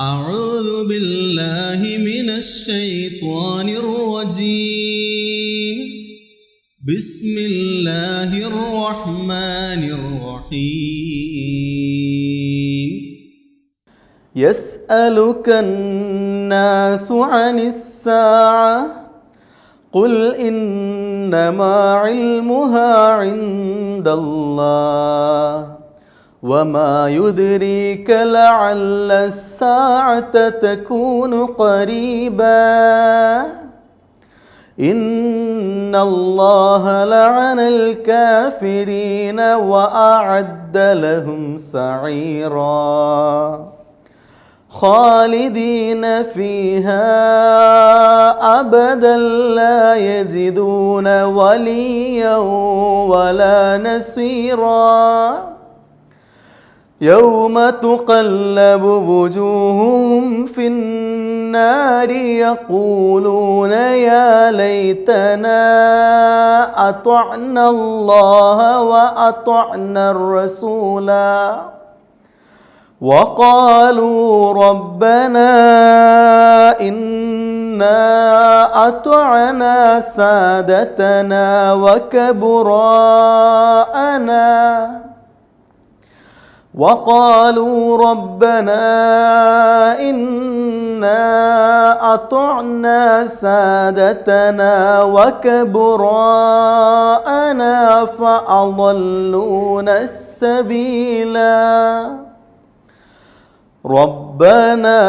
أعوذ بالله من الشيطان الرجيم. بسم الله الرحمن الرحيم. يسألك الناس عن الساعة. قل إنما علمها عند الله. وما يدريك لعل الساعة تكون قريبا إن الله لعن الكافرين وأعد لهم سعيرا خالدين فيها أبدا لا يجدون وليا ولا نصيرا يوم تقلب وجوههم في النار يقولون يا ليتنا أطعنا الله وأطعنا الرسولا وقالوا ربنا إنا أطعنا سادتنا وكبراءنا. وقالوا ربنا إنا أطعنا سادتنا وكبراءنا فأضلونا السبيلا. ربنا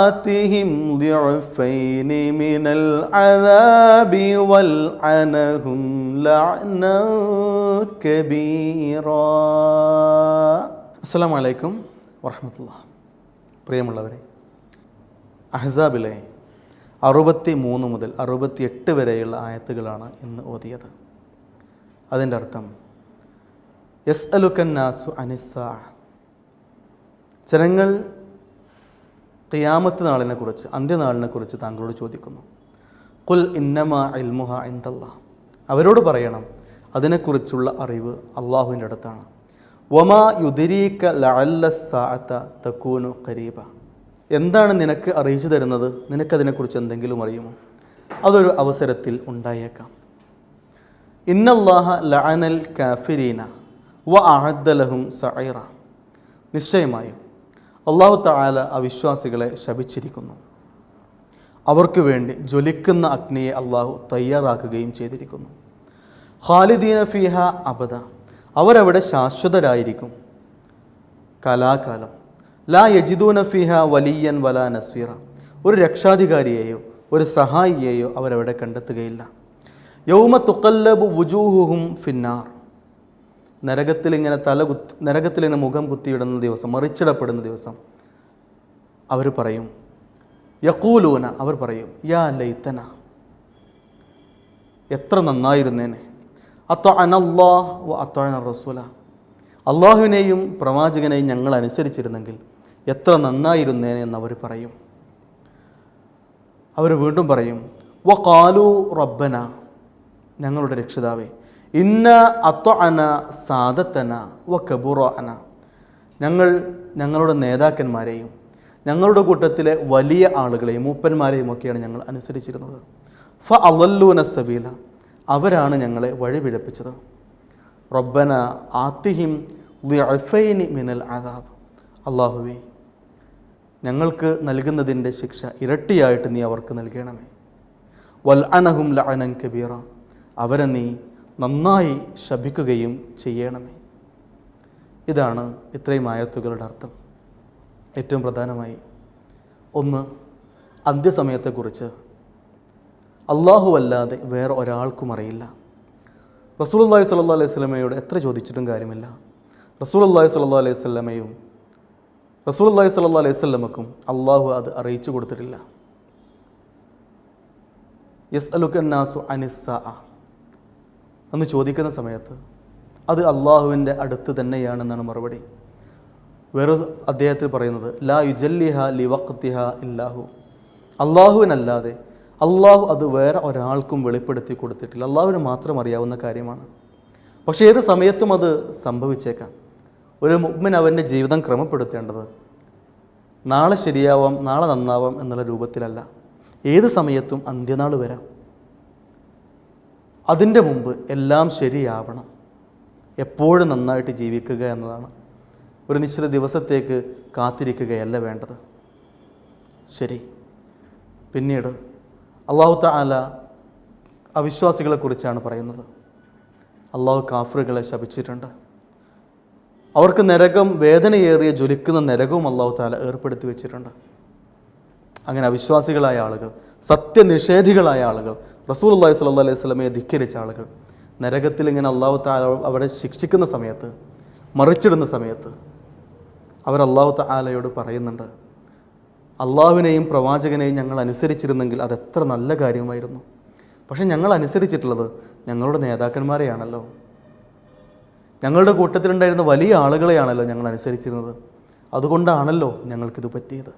آتهم ضعفين من العذاب والعنهم لعنا كبيرا السلام عليكم ورحمة الله പ്രിയമുള്ളവരെ അഹ്സാബിലെ അറുപത്തി മൂന്ന് മുതൽ അറുപത്തിയെട്ട് വരെയുള്ള ആയത്തുകളാണ് ഇന്ന് ഓതിയത് അതിൻ്റെ അർത്ഥം യസ് അലുക്കന്നാസു അനിസാ ജനങ്ങൾ ഖിയാമത്ത് നാളിനെക്കുറിച്ച് കുറിച്ച് അന്ത്യനാളിനെ കുറിച്ച് താങ്കളോട് ചോദിക്കുന്നു. കുൽ ഇന്നമ ഇൽമുഹ ഇന്തല്ല അവരോട് പറയണം അതിനെക്കുറിച്ചുള്ള അറിവ് അള്ളാഹുവിന്റെ അടുത്താണ്. വമാ യുദിരീക്ക ലഅല്ല തക്കൂനു കരീബ എന്താണ് നിനക്ക് അറിയിച്ചു തരുന്നത്? നിനക്കതിനെക്കുറിച്ച് എന്തെങ്കിലും അറിയുമോ? അതൊരു അവസരത്തിൽ ഉണ്ടായേക്കാം. ഇന്നല്ലാഹ ലഅനൽ കാഫിരീന വ അഹദ്ദലഹും സൈറ നിശ്ചയമായും അള്ളാഹു തആല അവിശ്വാസികളെ ശപിച്ചിരിക്കുന്നു. അവർക്ക് വേണ്ടി ജ്വലിക്കുന്ന അഗ്നിയെ അള്ളാഹു തയ്യാറാക്കുകയും ചെയ്തിരിക്കുന്നു. ഖാലിദീന ഫിഹ അബദ അവരവിടെ ശാശ്വതരായിരിക്കും. കലാകാലം. ലാ യജിദൂന ഫിഹ വലിയൻ വല നസീറ. ഒരു രക്ഷാധികാരിയെയോ ഒരു സഹായിയെയോ അവരവിടെ കണ്ടെത്തുകയില്ല. യൗമ തുക്കല്ലബു വുജൂഹുഹും ഫിന്നാർ. നരകത്തിൽ ഇങ്ങനെ തല കുത്തി നരകത്തിൽ ഇങ്ങനെ മുഖം കുത്തിയിടുന്ന ദിവസം മറിച്ചിടപ്പെടുന്ന ദിവസം അവർ പറയും യക്കൂലൂന അവർ പറയും യാ ലൈത്തന എത്ര നന്നായിരുന്നേനെ അത്ത അനല്ലാ അത്വന റസൂല. അള്ളാഹുവിനെയും പ്രവാചകനെയും ഞങ്ങൾ അനുസരിച്ചിരുന്നെങ്കിൽ എത്ര നന്നായിരുന്നേനെ എന്ന് അവർ പറയും. അവർ വീണ്ടും പറയും വ കാലു റബ്ബന ഞങ്ങളുടെ രക്ഷിതാവേ ഇന്ന അത്വഅന സാദത്തന വ കബുറോ അന ഞങ്ങൾ ഞങ്ങളുടെ നേതാക്കന്മാരെയും ഞങ്ങളുടെ കൂട്ടത്തിലെ വലിയ ആളുകളെയും മൂപ്പന്മാരെയും ഒക്കെയാണ് ഞങ്ങൾ അനുസരിച്ചിരുന്നത്. ഫ അവല്ലൂന സബീല. അവരാണ് ഞങ്ങളെ വഴിപിഴപ്പിച്ചത്. റബ്ബന ആത്തിഹിം ലിഅഫൈനി മിനൽ അദാബ്. അള്ളാഹുവേ ഞങ്ങൾക്ക് നൽകുന്നതിന്റെ ശിക്ഷ ഇരട്ടിയായിട്ട് നീ അവർക്ക് നൽകണമേ. വൽ അനഹും ലഅനൻ കബീറ. അവരെ നീ നന്നായി ശപിക്കുകയും ചെയ്യണമേ. ഇതാണ് ഇത്രയും ആയത്തുകളുടെ അർത്ഥം. ഏറ്റവും പ്രധാനമായി ഒന്ന് അന്ത്യസമയത്തെക്കുറിച്ച്. അള്ളാഹു അല്ലാതെ വേറെ ഒരാൾക്കും അറിയില്ല. റസൂലുള്ളാഹി സ്വല്ലല്ലാഹു അലൈഹി സ്വലമയോട് എത്ര ചോദിച്ചിട്ടും കാര്യമില്ല. റസൂലുള്ളാഹി സ്വല്ലല്ലാഹു അലൈഹി സ്വലമയും റസൂലുള്ളാഹി സ്വല്ലല്ലാഹു അലൈഹി സ്വലമക്കും അള്ളാഹു അത് അറിയിച്ചു കൊടുത്തിട്ടില്ല. യസ് അലുക്കന്നാസു അനിസ്സാ. എന്ന് ചോദിക്കുന്ന സമയത്ത് അത് അള്ളാഹുവിന്റെ അടുത്ത് തന്നെയാണെന്നാണ് മറുപടി. വേറെ അദ്ദേഹത്തിൽ പറയുന്നത് ലാ യുജല്ലിഹ ലി വക്തിഹ ഇല്ലാഹു. അള്ളാഹുവിനല്ലാതെ അള്ളാഹു അത് വേറെ ഒരാൾക്കും വെളിപ്പെടുത്തി കൊടുത്തിട്ടില്ല. അള്ളാഹുവിന് മാത്രം അറിയാവുന്ന കാര്യമാണ്. പക്ഷേ ഏത് സമയത്തും അത് സംഭവിച്ചേക്കാം. ഒരു മുഗ്മിൻ അവന്റെ ജീവിതം ക്രമപ്പെടുത്തേണ്ടത് നാളെ ശരിയാവാം നാളെ നന്നാവാം എന്നുള്ള രൂപത്തിലല്ല. ഏത് സമയത്തും അന്ത്യനാൾ വരാം. അതിന്റെ മുമ്പ് എല്ലാം ശരിയാവണം. എപ്പോഴും നന്നായിട്ട് ജീവിക്കുക എന്നതാണ്. ഒരു നിശ്ചിത ദിവസത്തേക്ക് കാത്തിരിക്കുകയല്ല വേണ്ടത്. ശരി. പിന്നീട് അള്ളാഹു താല അവിശ്വാസികളെക്കുറിച്ചാണ് പറയുന്നത്. അള്ളാഹു കാഫറുകളെ ശപിച്ചിട്ടുണ്ട്. അവർക്ക് നരകം വേദനയേറിയ ജ്വലിക്കുന്ന നരകവും അള്ളാഹു താല ഏർപ്പെടുത്തി വെച്ചിട്ടുണ്ട്. അങ്ങനെ അവിശ്വാസികളായ ആളുകൾ സത്യനിഷേധികളായ ആളുകൾ റസൂൽ അള്ളാഹി സ്വല്ലല്ലാഹു അലൈഹി സ്വലമയെ ധിക്കരിച്ച ആളുകൾ. നരകത്തിൽ ഇങ്ങനെ അള്ളാഹു താല അവരെ ശിക്ഷിക്കുന്ന സമയത്ത് മറിച്ചിടുന്ന സമയത്ത് അവർ അള്ളാഹു താലയോട് പറയുന്നുണ്ട് അള്ളാഹുവിനെയും പ്രവാചകനെയും ഞങ്ങൾ അനുസരിച്ചിരുന്നെങ്കിൽ അത് എത്ര നല്ല കാര്യമായിരുന്നു. പക്ഷേ ഞങ്ങൾ അനുസരിച്ചിട്ടുള്ളത് ഞങ്ങളുടെ നേതാക്കന്മാരെയാണല്ലോ. ഞങ്ങളുടെ കൂട്ടത്തിലുണ്ടായിരുന്ന വലിയ ആളുകളെയാണല്ലോ ഞങ്ങൾ അനുസരിച്ചിരുന്നത്. അതുകൊണ്ടാണല്ലോ ഞങ്ങൾക്കിത് പറ്റിയത്.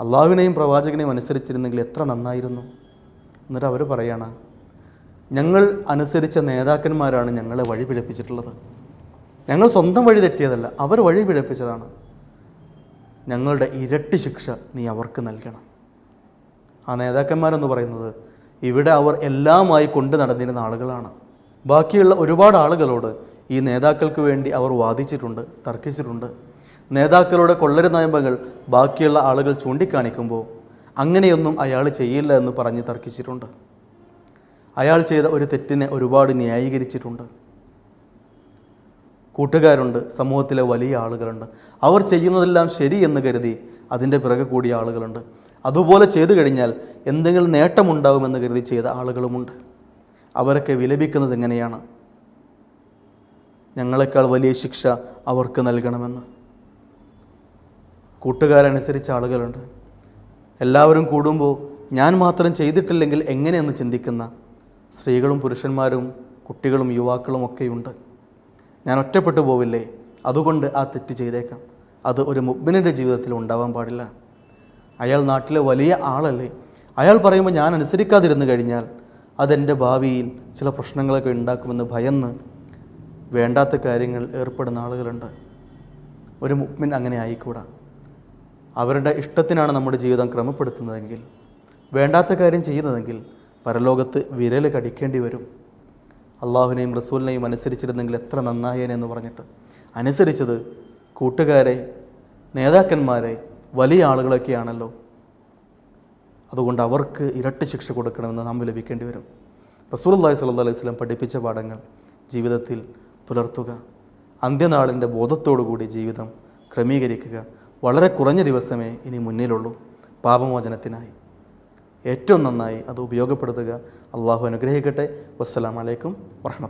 അള്ളാഹുവിനെയും പ്രവാചകനെയും അനുസരിച്ചിരുന്നെങ്കിൽ എത്ര നന്നായിരുന്നു. എന്നിട്ട് അവർ പറയാണ് ഞങ്ങൾ അനുസരിച്ച നേതാക്കന്മാരാണ് ഞങ്ങളെ വഴി പിഴപ്പിച്ചിട്ടുള്ളത്. ഞങ്ങൾ സ്വന്തം വഴി തെറ്റിയതല്ല അവർ വഴി പിഴപ്പിച്ചതാണ്. ഞങ്ങളുടെ ഇരട്ടി ശിക്ഷ നീ അവർക്ക് നൽകണം. ആ നേതാക്കന്മാരെന്ന് പറയുന്നത് ഇവിടെ അവർ എല്ലാമായി കൊണ്ട് നടന്നിരുന്ന ആളുകളാണ്. ബാക്കിയുള്ള ഒരുപാട് ആളുകളോട് ഈ നേതാക്കൾക്ക് വേണ്ടി അവർ വാദിച്ചിട്ടുണ്ട് തർക്കിച്ചിട്ടുണ്ട്. നേതാക്കളുടെ കൊള്ളരു നയമ്പങ്ങൾ ബാക്കിയുള്ള ആളുകൾ ചൂണ്ടിക്കാണിക്കുമ്പോൾ അങ്ങനെയൊന്നും അയാൾ ചെയ്യില്ല എന്ന് പറഞ്ഞ് തർക്കിച്ചിട്ടുണ്ട്. അയാൾ ചെയ്ത ഒരു തെറ്റിനെ ഒരുപാട് ന്യായീകരിച്ചിട്ടുണ്ട്. കൂട്ടുകാരുണ്ട് സമൂഹത്തിലെ വലിയ ആളുകളുണ്ട്. അവർ ചെയ്യുന്നതെല്ലാം ശരി എന്ന് കരുതി അതിന്റെ പിറകെ കൂടിയ ആളുകളുണ്ട്. അതുപോലെ ചെയ്തു കഴിഞ്ഞാൽ എന്തെങ്കിലും നേട്ടമുണ്ടാകുമെന്ന് കരുതി ചെയ്ത ആളുകളുമുണ്ട്. അവരൊക്കെ വിലപിക്കുന്നത് എങ്ങനെയാണ്? ഞങ്ങളെക്കാൾ വലിയ ശിക്ഷ അവർക്ക് നൽകണമെന്ന്. കൂട്ടുകാരനുസരിച്ച ആളുകളുണ്ട്. എല്ലാവരും കൂടുമ്പോൾ ഞാൻ മാത്രം ചെയ്തിട്ടില്ലെങ്കിൽ എങ്ങനെയെന്ന് ചിന്തിക്കുന്ന സ്ത്രീകളും പുരുഷന്മാരും കുട്ടികളും യുവാക്കളും ഒക്കെയുണ്ട്. ഞാൻ ഒറ്റപ്പെട്ടു പോവില്ലേ? അതുകൊണ്ട് ആ തെറ്റ് ചെയ്തേക്കാം. അത് ഒരു മുഗ്മിനിന്റെ ജീവിതത്തിൽ ഉണ്ടാവാൻ പാടില്ല. അയാൾ നാട്ടിലെ വലിയ ആളല്ലേ? അയാൾ പറയുമ്പോൾ ഞാൻ അനുസരിക്കാതിരുന്നു കഴിഞ്ഞാൽ അതെന്റെ ഭാവിയിൽ ചില പ്രശ്നങ്ങളൊക്കെ ഉണ്ടാക്കുമെന്ന് ഭയന്ന് വേണ്ടാത്ത കാര്യങ്ങൾ ഏർപ്പെടുന്ന ആളുകളുണ്ട്. ഒരു മുഗ്മിൻ അങ്ങനെ ആയിക്കൂടാ? അവരുടെ ഇഷ്ടത്തിനാണ് നമ്മുടെ ജീവിതം ക്രമപ്പെടുത്തുന്നതെങ്കിൽ വേണ്ടാത്ത കാര്യം ചെയ്യുന്നതെങ്കിൽ പരലോകത്ത് വിരൽ കടിക്കേണ്ടി വരും. അള്ളാഹുവിനെയും റസൂലിനെയും അനുസരിച്ചിരുന്നെങ്കിൽ എത്ര നന്നായേനെന്ന് പറഞ്ഞിട്ട്. അനുസരിച്ചത് കൂട്ടുകാരെ നേതാക്കന്മാരെ വലിയ ആളുകളൊക്കെയാണല്ലോ. അതുകൊണ്ട് അവർക്ക് ഇരട്ടി ശിക്ഷ കൊടുക്കണമെന്ന് നാം ലഭിക്കേണ്ടി വരും. റസൂൽ അള്ളാഹി സ്വല്ലു അലൈഹി സ്വലം പഠിപ്പിച്ച പാഠങ്ങൾ ജീവിതത്തിൽ പുലർത്തുക. അന്ത്യനാളിന്റെ ബോധത്തോടുകൂടി ജീവിതം ക്രമീകരിക്കുക. വളരെ കുറഞ്ഞ ദിവസമേ ഇനി മുന്നിലുള്ളൂ. പാപമോചനത്തിനായി. ഏറ്റവും നന്നായി അത് ഉപയോഗപ്പെടുത്തുക. അള്ളാഹു അനുഗ്രഹിക്കട്ടെ. വസ്സലാമലൈക്കും വർഹമത്തു